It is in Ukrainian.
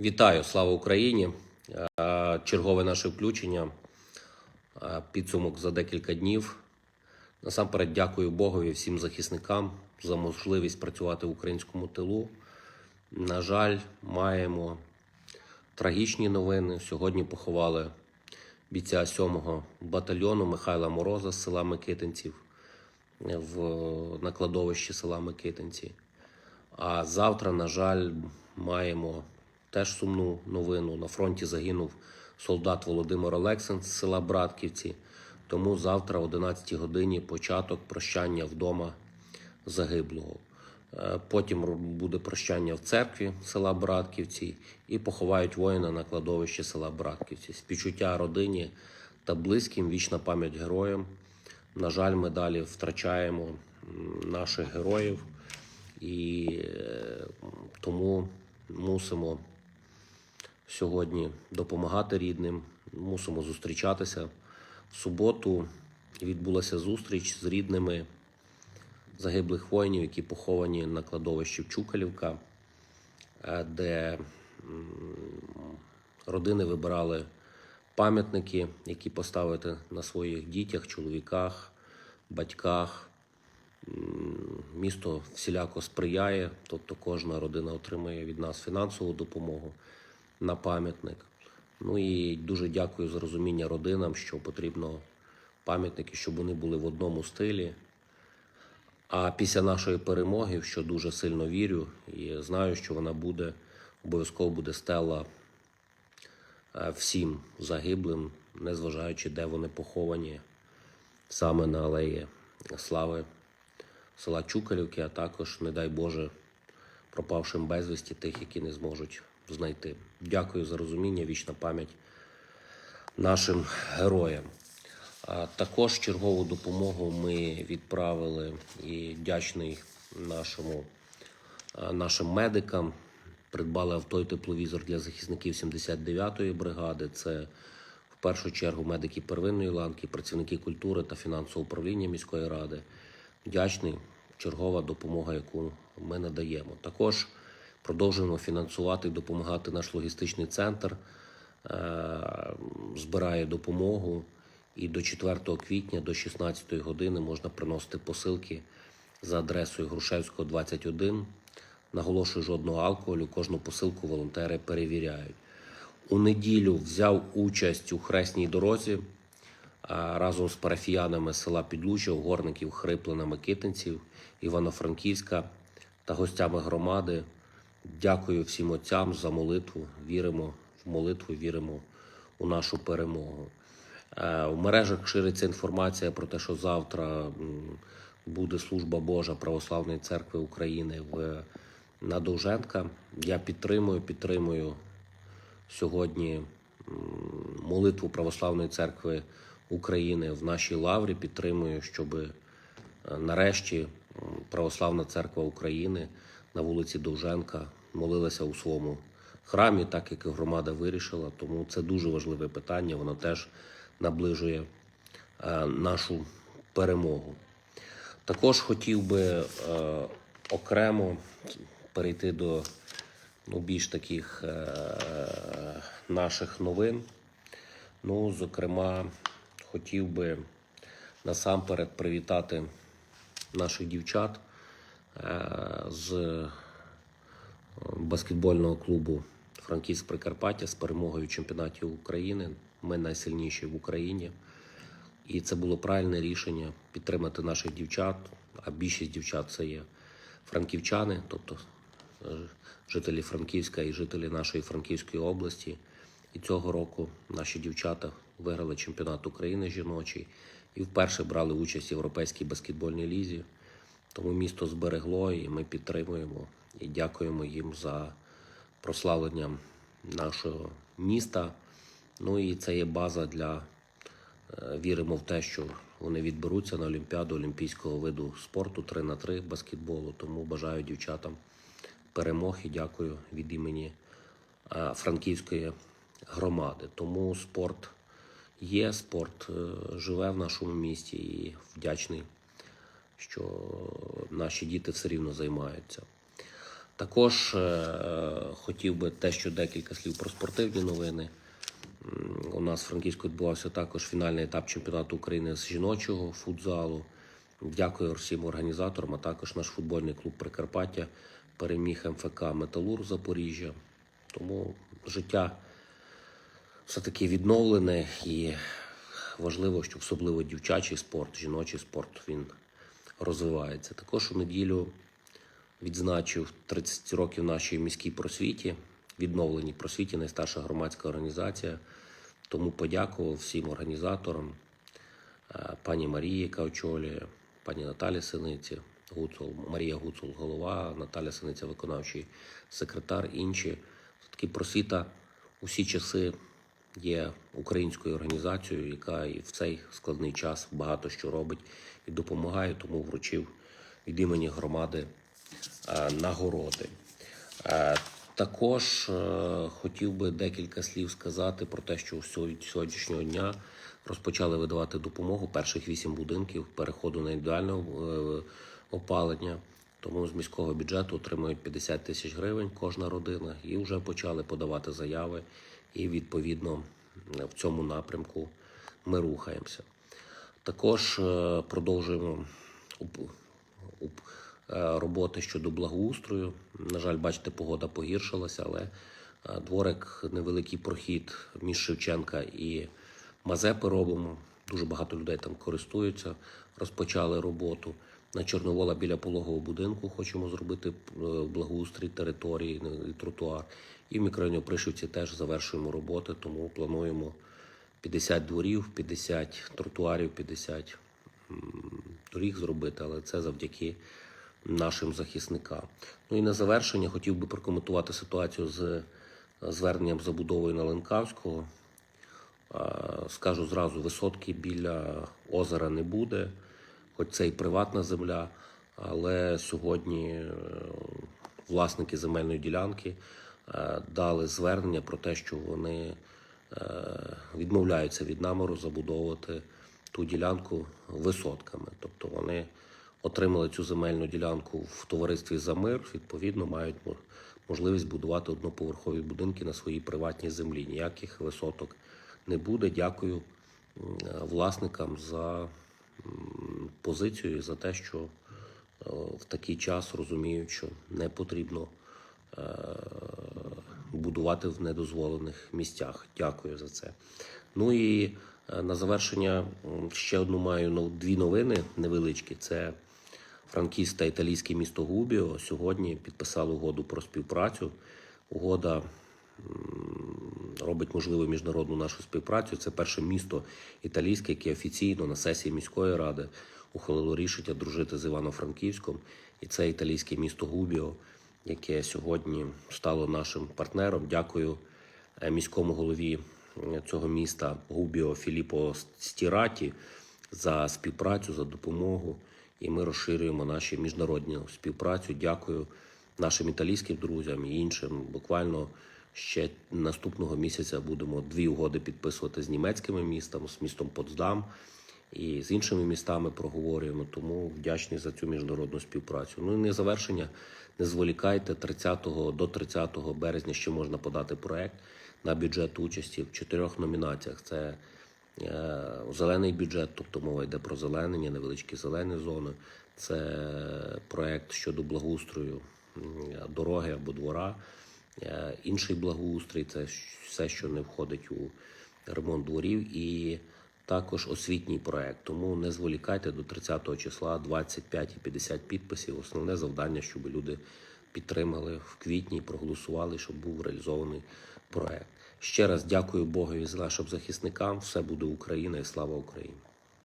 Вітаю, слава Україні! Е, Чергове наше включення. Е, Підсумок за декілька днів. Насамперед дякую Богові всім захисникам за можливість працювати в українському тилу. На жаль, маємо трагічні новини. Сьогодні поховали бійця 7-го батальйону Михайла Мороза з села Микитинців в, на кладовищі села Микитинці. А завтра, на жаль, маємо теж сумну новину. На фронті загинув солдат Володимир Олексин з села Братківці. Тому завтра, о 11 годині, початок прощання вдома загиблого. Е, Потім буде прощання в церкві села Братківці і поховають воїна на кладовищі села Братківці. Співчуття родині та близьким, вічна пам'ять героям. На жаль, ми далі втрачаємо наших героїв і е, тому мусимо сьогодні допомагати рідним, мусимо зустрічатися. В суботу відбулася зустріч з рідними загиблих воїнів, які поховані на кладовищі Чукалівка, е, де родини вибирали пам'ятники, які поставити на своїх дітях, чоловіках, батьках. Місто всіляко сприяє, тобто кожна родина отримує від нас фінансову допомогу на пам'ятник. Ну і дуже дякую за розуміння родинам, що потрібно пам'ятники, щоб вони були в одному стилі. А після нашої перемоги, в що дуже сильно вірю, і знаю, що вона буде, обов'язково буде стела е, всім загиблим, незважаючи, де вони поховані, саме на алеї Слави села Чукалівки, а також, не дай Боже, пропавшим безвісті тих, які не зможуть знайти. Дякую за розуміння, вічна пам'ять нашим героям. Також чергову допомогу ми відправили і вдячний нашому, нашим медикам. Придбали авто і тепловізор для захисників 79-ї бригади. Це в першу чергу медики первинної ланки, працівники культури та фінансового управління міської ради. Вдячний чергова допомога, яку ми надаємо. Також продовжуємо фінансувати допомагати наш логістичний центр е, збирає допомогу. І до 4 квітня до 16 години можна приносити посилки за адресою Грушевського 21. Наголошую жодного алкоголю. Кожну посилку волонтери перевіряють. У неділю взяв участь у хресній дорозі разом з парафіянами села Підлуччя, угорників Хриплина Микитинців, Івано-Франківська та гостями громади. Дякую всім отцям за молитву. Віримо в молитву, віримо у нашу перемогу. Е, У мережах шириться інформація про те, що завтра буде служба Божа Православної церкви України в на Довженка. Я підтримую, підтримую сьогодні молитву Православної церкви України в нашій лаврі. Підтримую, щоб е, нарешті Православна церква України на вулиці Довженка молилася у своєму храмі, так як і громада вирішила. Тому це дуже важливе питання. Воно теж наближує е, нашу перемогу. Також хотів би е, окремо перейти до ну, більш таких е, наших новин. Ну, зокрема, хотів би насамперед привітати наших дівчат з е, баскетбольного клубу Франківськ Прикарпаття з перемогою в чемпіонаті України. Ми найсильніші в Україні. І це було правильне рішення підтримати наших дівчат. А більшість дівчат це є франківчани, тобто е, жителі Франківська і жителі нашої Франківської області. І цього року наші дівчата виграли чемпіонат України жіночий і вперше брали участь в європейській баскетбольній лізі. Тому місто зберегло і ми підтримуємо і дякуємо їм за прославлення нашого міста. Ну і це є база для е, віримо в те, що вони відберуться на Олімпіаду олімпійського виду спорту 3 на 3 баскетболу. Тому бажаю дівчатам перемог і дякую від імені е, Франківської громади. Тому спорт є, спорт е, живе в нашому місті і вдячний, що наші діти все рівно займаються. Також е, хотів би те, що декілька слів про спортивні новини. У нас в Франківську відбувався також фінальний етап чемпіонату України з жіночого футзалу. Дякую всім організаторам, а також наш футбольний клуб Прикарпаття переміг МФК Металург Запоріжжя. Тому життя все-таки відновлене і важливо, що особливо дівчачий спорт, жіночий спорт він розвивається. Також у неділю відзначив 30 років нашій міській просвіті, відновленій просвіті, найстарша громадська організація. Тому подякував всім організаторам, е, пані Марії, яка очолює, пані Наталі Синиці, Гуцул, Марія Гуцул, голова, Наталя Синиця, виконавчий секретар, інші. Такі просвіта усі часи є українською організацією, яка і в цей складний час багато що робить і допомагає, тому вручив від імені громади е, нагороди. Е, Також е, хотів би декілька слів сказати про те, що сьогодні- сьогоднішнього дня розпочали видавати допомогу перших вісім будинків переходу на індивідуальне опалення. Тому з міського бюджету отримують 50 тисяч гривень кожна родина і вже почали подавати заяви. І відповідно в цьому напрямку ми рухаємося. Також е, продовжуємо е, роботи щодо благоустрою. На жаль, бачите, погода погіршилася, але е, дворик, невеликий прохід між Шевченка і Мазепи робимо. Дуже багато людей там користуються, розпочали роботу. На Чорновола біля пологового будинку хочемо зробити е, благоустрій території ну, тротуар. І в мікрорайоні Пришивці теж завершуємо роботи, тому плануємо 50 дворів, 50 тротуарів, 50 доріг зробити, але це завдяки нашим захисникам. Ну і на завершення хотів би прокоментувати ситуацію з е, зверненням забудовою на Ленкавського. Скажу зразу, висотки біля озера не буде, хоч це і приватна земля, але сьогодні е, власники земельної ділянки е, дали звернення про те, що вони е, відмовляються від наміру забудовувати ту ділянку висотками. Тобто вони отримали цю земельну ділянку в товаристві за мир, відповідно, мають можливість будувати одноповерхові будинки на своїй приватній землі. Ніяких висоток не буде. Дякую власникам за позицію за те, що е, в такий час розуміють, що не потрібно е, будувати в недозволених місцях. Дякую за це. Ну і е, на завершення ще одну маю дві новини невеличкі. Це франківське та італійське місто Губіо сьогодні підписали угоду про співпрацю. Угода робить можливою міжнародну нашу співпрацю. Це перше місто італійське, яке офіційно на сесії міської ради ухвалило рішення дружити з Івано-Франківськом. І це італійське місто Губіо, яке сьогодні стало нашим партнером. Дякую е, міському голові е, цього міста Губіо Філіппо Стіраті за співпрацю, за допомогу. І ми розширюємо нашу міжнародну співпрацю. Дякую нашим італійським друзям і іншим. Буквально ще наступного місяця будемо дві угоди підписувати з німецькими містами, з містом Потсдам і з іншими містами проговорюємо. Тому вдячні за цю міжнародну співпрацю. Ну і не завершення. Не зволікайте 30 до 30 березня ще можна подати проект на бюджет участі в чотирьох номінаціях. Це е, зелений бюджет, тобто мова йде про зеленення, невеличкі зелені зони. Це проект щодо благоустрою дороги або двора. Е, Інший благоустрій це все, що не входить у ремонт дворів, і також освітній проект. Тому не зволікайте до 30 числа 25 і 50 підписів. Основне завдання, щоб люди підтримали в квітні, проголосували, щоб був реалізований проект. Ще раз дякую Богові за нашим захисникам. Все буде Україна і слава Україні.